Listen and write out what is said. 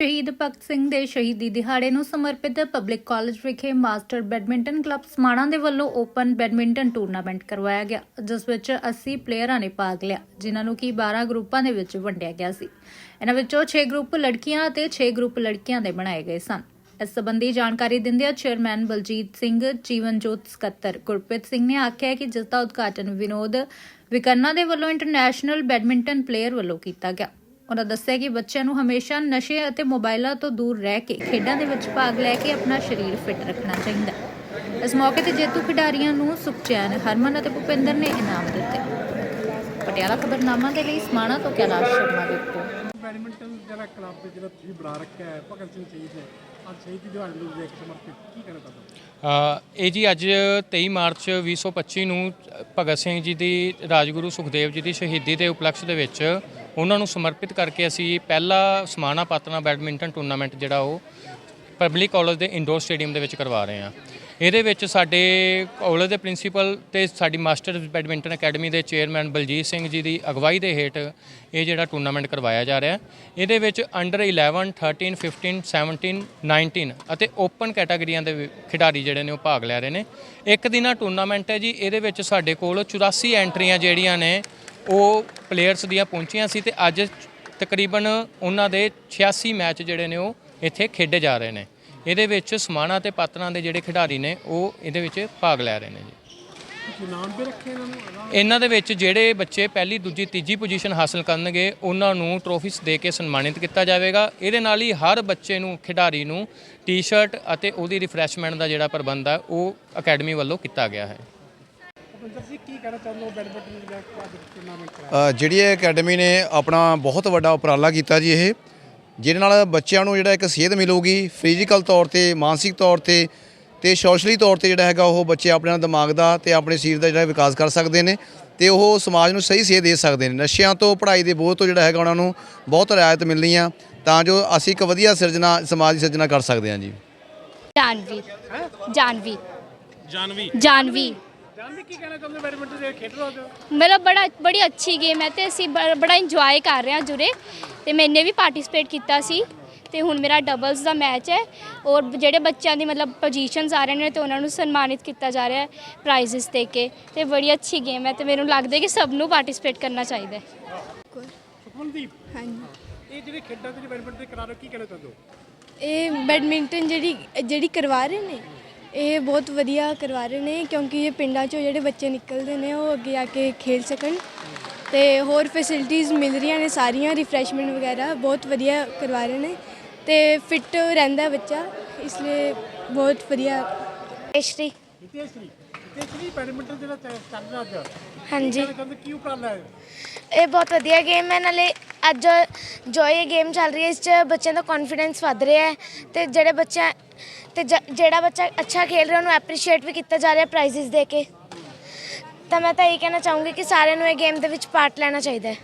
ਸ਼ਹੀਦ ਭਗਤ ਸਿੰਘ ਦੇ ਸ਼ਹੀਦੀ ਦਿਹਾੜੇ ਨੂੰ ਸਮਰਪਿਤ ਪਬਲਿਕ ਕਾਲਜ ਵਿਖੇ ਮਾਸਟਰ ਬੈਡਮਿੰਟਨ ਕਲੱਬ ਸਮਾਣਾ ਦੇ ਵੱਲੋਂ ਓਪਨ ਬੈਡਮਿੰਟਨ ਟੂਰਨਾਮੈਂਟ ਕਰਵਾਇਆ ਗਿਆ, ਜਿਸ ਵਿੱਚ 80 ਪਲੇਅਰਾਂ ਨੇ ਭਾਗ ਲਿਆ, ਜਿਨ੍ਹਾਂ ਨੂੰ ਕਿ 12 ਗਰੁੱਪਾਂ ਦੇ ਵਿੱਚ ਵੰਡਿਆ ਗਿਆ ਸੀ। ਇਹਨਾਂ ਵਿੱਚੋਂ 6 ਗਰੁੱਪ ਲੜਕੀਆਂ ਅਤੇ 6 ਗਰੁੱਪ ਲੜਕਿਆਂ ਦੇ ਬਣਾਏ ਗਏ ਸਨ। ਇਸ ਸੰਬੰਧੀ ਜਾਣਕਾਰੀ ਦਿੰਦਿਆਂ ਚੇਅਰਮੈਨ ਬਲਜੀਤ ਸਿੰਘ ਜੀਵਨ ਜੋਤ ਸਕੱਤਰ ਗੁਰਪ੍ਰੀਤ ਸਿੰਘ ਨੇ ਆਖਿਆ ਕਿ ਜਿਸ ਦਾ ਉਦਘਾਟਨ ਵਿਨੋਦ ਵਿਕਰਨਾ ਦੇ ਵੱਲੋਂ ਇੰਟਰਨੈਸ਼ਨਲ ਬੈਡਮਿੰਟਨ ਪਲੇਅਰ ਵੱਲੋਂ ਕੀਤਾ ਗਿਆ। ਉਹਨਾਂ ਦੱਸਿਆ ਕਿ ਬੱਚਿਆਂ ਨੂੰ ਹਮੇਸ਼ਾ ਨਸ਼ੇ ਅਤੇ ਮੋਬਾਈਲਾਂ ਤੋਂ ਦੂਰ ਰਹਿ ਕੇ ਖੇਡਾਂ ਦੇ ਵਿੱਚ ਭਾਗ ਲੈ ਕੇ ਆਪਣਾ ਸਰੀਰ ਫਿੱਟ ਰੱਖਣਾ ਚਾਹੀਦਾ ਹੈ। ਇਸ ਮੌਕੇ ਤੇ ਜੇਤੂ ਖਿਡਾਰੀਆਂ ਨੂੰ ਸੁਖਚੈਨ ਹਰਮਨ ਅਤੇ ਭੁਪਿੰਦਰ ਨੇ ਇਨਾਮ ਦਿੱਤੇ। ਪਟਿਆਲਾ ਖਬਰਨਾਮਾ ਦੇ ਲਈ ਸਮਾਣਾ ਤੋਂ ਕੈਲਾਸ਼ ਸ਼ਰਮਾ ਦੀ ਰਿਪੋਰਟ। ਬੈਡਮਿੰਟਨ ਜਿਹੜਾ ਕਲੱਬ ਜਿਹੜਾ ਤੁਸੀਂ ਬਣਾ ਰੱਖਿਆ ਹੈ ਭਗਤ ਸਿੰਘ ਸ਼ਹੀਦ ਹੈ ਅੱਜ ਸ਼ਹੀਦੀ ਦਿਹਾੜੇ ਨੂੰ ਦੇਖ ਸਮਰਪਿਤ ਕੀ ਕਹਿਣਾ ਚਾਹੁੰਦੇ ਅ, ਇਹ ਜੀ ਅੱਜ 23 ਮਾਰਚ 2025 ਨੂੰ ਭਗਤ ਸਿੰਘ ਜੀ ਦੀ ਰਾਜਗੁਰੂ ਸੁਖਦੇਵ ਜੀ ਦੀ ਸ਼ਹੀਦੀ ਦੇ ਉਪਲਕਸ਼ ਦੇ ਵਿੱਚ ਉਹਨਾਂ ਨੂੰ ਸਮਰਪਿਤ ਕਰਕੇ ਅਸੀਂ ਪਹਿਲਾ ਸਮਾਣਾ ਪਾਤਨਾ ਬੈਡਮਿੰਟਨ ਟੂਰਨਾਮੈਂਟ ਜਿਹੜਾ ਉਹ ਪਬਲਿਕ ਕਾਲਜ ਦੇ ਇੰਡੋਰ ਸਟੇਡੀਅਮ ਦੇ ਵਿੱਚ ਕਰਵਾ ਰਹੇ ਹਾਂ। ਇਹਦੇ ਵਿੱਚ ਸਾਡੇ ਕਾਲਜ ਦੇ ਪ੍ਰਿੰਸੀਪਲ ਤੇ ਸਾਡੀ ਮਾਸਟਰ ਬੈਡਮਿੰਟਨ ਅਕੈਡਮੀ ਦੇ ਚੇਅਰਮੈਨ ਬਲਜੀਤ ਸਿੰਘ ਜੀ ਦੀ ਅਗਵਾਈ ਦੇ ਹੇਠ ਇਹ ਜਿਹੜਾ ਟੂਰਨਾਮੈਂਟ ਕਰਵਾਇਆ ਜਾ ਰਿਹਾ ਹੈ। ਇਹਦੇ ਵਿੱਚ ਅੰਡਰ 11 13 15 17 19 ਅਤੇ ਓਪਨ ਕੈਟਾਗਰੀਆਂ ਦੇ ਖਿਡਾਰੀ ਜਿਹੜੇ ਨੇ ਉਹ ਭਾਗ ਲੈ ਰਹੇ ਨੇ। ਇੱਕ ਦਿਨਾ ਟੂਰਨਾਮੈਂਟ ਹੈ ਜੀ, ਇਹਦੇ ਵਿੱਚ ਸਾਡੇ ਕੋਲ 84 ਐਂਟਰੀਆਂ ਜਿਹੜੀਆਂ ਨੇ ਉਹ ਪਲੇਅਰਸ ਦੀਆਂ ਪਹੁੰਚੀਆਂ ਸੀ ਤੇ ਅੱਜ ਤਕਰੀਬਨ ਉਹਨਾਂ ਦੇ 86 ਮੈਚ ਜਿਹੜੇ ਨੇ ਉਹ ਇੱਥੇ ਖੇਡੇ ਜਾ ਰਹੇ ਨੇ। ਇਹਦੇ ਵਿੱਚ ਸਮਾਣਾ ਤੇ ਪਾਤਰਾਂ ਦੇ ਜਿਹੜੇ ਖਿਡਾਰੀ ਨੇ ਉਹ ਇਹਦੇ ਵਿੱਚ ਭਾਗ ਲੈ ਰਹੇ ਨੇ ਜੀ। ਇਹਨਾਂ ਦੇ ਵਿੱਚ ਜਿਹੜੇ ਬੱਚੇ ਪਹਿਲੀ ਦੂਜੀ ਤੀਜੀ ਪੋਜੀਸ਼ਨ ਹਾਸਲ ਕਰਨਗੇ ਉਹਨਾਂ ਨੂੰ ਟਰੋਫੀਸ ਦੇ ਕੇ ਸਨਮਾਨਿਤ ਕੀਤਾ ਜਾਵੇਗਾ। ਇਹਦੇ ਨਾਲ ਹੀ ਹਰ ਬੱਚੇ ਨੂੰ ਖਿਡਾਰੀ ਨੂੰ ਟੀ-ਸ਼ਰਟ ਅਤੇ ਉਹਦੀ ਰਿਫਰੈਸ਼ਮੈਂਟ ਦਾ ਜਿਹੜਾ ਪ੍ਰਬੰਧ ਹੈ ਉਹ ਅਕੈਡਮੀ ਵੱਲੋਂ ਕੀਤਾ ਗਿਆ ਹੈ। ਭੁਪਿੰਦਰ ਜੀ ਕੀ ਕਹਿਣਾ ਚਾਹੁੰਦੇ ਹੋ? ਬੈਡਮਿੰਟਨ ਜਿਹੜਾ ਅੱਜ ਟੂਰਨਾਮੈਂਟ ਕਰਾਇਆ। ਅ, ਜਿਹੜੀ ਇਹ ਅਕੈਡਮੀ ਨੇ ਆਪਣਾ ਬਹੁਤ ਵੱਡਾ ਉਪਰਾਲਾ ਕੀਤਾ ਜੀ ਇਹ ਜਿਹਦੇ ਨਾਲ ਬੱਚਿਆਂ ਨੂੰ ਜਿਹੜਾ ਇੱਕ ਸੇਧ ਮਿਲੂਗੀ ਫਿਜ਼ੀਕਲ ਤੌਰ ਤੇ ਮਾਨਸਿਕ ਤੌਰ ਤੇ ਤੇ ਸੋਸ਼ਲੀ ਤੌਰ ਤੇ ਜਿਹੜਾ ਹੈਗਾ ਉਹ ਬੱਚੇ ਆਪਣੇ ਦਿਮਾਗ ਦਾ ਤੇ ਆਪਣੇ ਸਰੀਰ ਦਾ ਜਿਹੜਾ ਵਿਕਾਸ ਕਰ ਸਕਦੇ ਨੇ ਤੇ ਉਹ ਸਮਾਜ ਨੂੰ ਸਹੀ ਸੇਧ ਦੇ ਸਕਦੇ ਨੇ। ਨਸ਼ਿਆਂ ਤੋਂ ਪੜ੍ਹਾਈ ਦੇ ਬੋਝ ਤੋਂ ਜਿਹੜਾ ਹੈਗਾ ਉਹਨਾਂ ਨੂੰ ਬਹੁਤ ਰਿਆਇਤ ਮਿਲਣੀ ਆ ਤਾਂ ਜੋ ਅਸੀਂ ਇੱਕ ਵਧੀਆ ਸਿਰਜਣਾ ਸਮਾਜ ਦੀ ਸਿਰਜਣਾ ਕਰ ਸਕਦੇ ਹਾਂ ਜੀ। ਜਾਨਵੀ। ਜਾਨਵੀ। ਜਾਨਵੀ। ਜਾਨਵੀ। ਜਾਨਵੀ ਕੀ ਕਹਿਣਾ ਚਾਹੁੰਦੇ ਹੋ ਬੈਡਮਿੰਟਨ ਦੇ ਖੇਡ ਰਹੇ ਹੋ ਮੇਰਾ ਬੜਾ ਬੜੀ ਅੱਛੀ ਗੇਮ ਹੈ ਤੇ ਅਸੀਂ ਬ- ਬੜਾ ਇੰਜੋਏ ਕਰ ਰਹੇ ਹਾਂ ਜੁਰੇ। ਤੇ ਮੈਨੇ ਵੀ ਪਾਰਟਿਸਿਪੇਟ ਕੀਤਾ ਸੀ ਤੇ ਹੁਣ ਮੇਰਾ ਡਬਲਸ ਦਾ ਮੈਚ ਹੈ ਔਰ ਜਿਹੜੇ ਬੱਚਿਆਂ ਦੀ ਮਤਲਬ ਪੋਜੀਸ਼ਨਸ ਆ ਰਹੇ ਨੇ ਤੇ ਉਹਨਾਂ ਨੂੰ ਸਨਮਾਨਿਤ ਕੀਤਾ ਜਾ ਰਿਹਾ ਹੈ ਪ੍ਰਾਈਜ਼ਸ ਦੇ ਕੇ। ਤੇ ਬੜੀ ਅੱਛੀ ਗੇਮ ਹੈ ਤੇ ਮੈਨੂੰ ਲੱਗਦਾ ਹੈ ਕਿ ਸਭ ਨੂੰ ਪਾਰਟਿਸਿਪੇਟ ਕਰਨਾ ਚਾਹੀਦਾ ਹੈ। ਸੁਖਮਨਦੀਪ ਹਾਂਜੀ। ਇਹ ਜਿਹੜੇ ਖੇਡਾਂ ਤੇ ਬੈਡਮਿੰਟਨ ਦੇ ਕਰਾ ਰਹੇ ਹੋ ਕੀ ਕਹਿਣਾ ਚਾਹੁੰਦੇ ਹੋ? ਇਹ ਬੈਡਮਿੰਟਨ ਜਿਹੜੀ ਜਿਹੜੀ ਕਰਵਾ ਰਹੇ ਨੇ ਇਹ ਬਹੁਤ ਵਧੀਆ ਕਰਵਾ ਰਹੇ ਨੇ ਕਿਉਂਕਿ ਇਹ ਪਿੰਡਾਂ ਚੋਂ ਜਿਹੜੇ ਬੱਚੇ ਨਿਕਲਦੇ ਨੇ ਉਹ ਅੱਗੇ ਆ ਕੇ ਖੇਡ ਸਕਣ। ਤੇ ਹੋਰ ਫੈਸਿਲਿਟੀਆਂ ਮਿਲ ਰਹੀਆਂ ਨੇ ਸਾਰੀਆਂ ਰਿਫਰੈਸ਼ਮੈਂਟ ਵਗੈਰਾ ਬਹੁਤ ਵਧੀਆ ਕਰਵਾ ਰਹੇ ਨੇ। ਤੇ ਫਿੱਟ ਰਹਿੰਦਾ ਬੱਚਾ ਇਸ ਲਈ ਬਹੁਤ ਵਧੀਆ। ਇਸ਼ਰੀ ਨਿਤੇਸ਼ਰੀ ਨਿਤੇਸ਼ਰੀ ਬੈਡਮਿੰਟਨ ਜਿਹੜਾ ਚੱਲ ਰਿਹਾ ਅੱਜ। ਹਾਂਜੀ। ਇਹ ਬਹੁਤ ਵਧੀਆ ਗੇਮ ਹੈ ਨਾਲੇ ਅੱਜ ਜੋ ਇਹ ਗੇਮ ਚੱਲ ਰਹੀ ਹੈ, ਇਸ 'ਚ ਬੱਚਿਆਂ ਦਾ ਕੌਨਫੀਡੈਂਸ ਵੱਧ ਰਿਹਾ ਹੈ ਤੇ ਜਿਹੜੇ ਬੱਚਾ, ਤੇ ਜ- ਜਿਹੜਾ ਬੱਚਾ ਅੱਛਾ ਖੇਲ ਰਿਹਾ, ਉਹਨੂੰ ਐਪਰੀਸ਼ੀਏਟ ਵੀ ਕੀਤਾ ਜਾ ਰਿਹਾ ਪ੍ਰਾਈਜ਼ਸ ਦੇ ਕੇ। ਤਾਂ ਮੈਂ ਤਾਂ ਇਹ ਕਹਿਣਾ ਚਾਹੂੰਗੀ ਕਿ ਸਾਰਿਆਂ ਨੂੰ ਇਹ ਗੇਮ ਦੇ ਵਿੱਚ ਪਾਰਟ ਲੈਣਾ ਚਾਹੀਦਾ ਹੈ।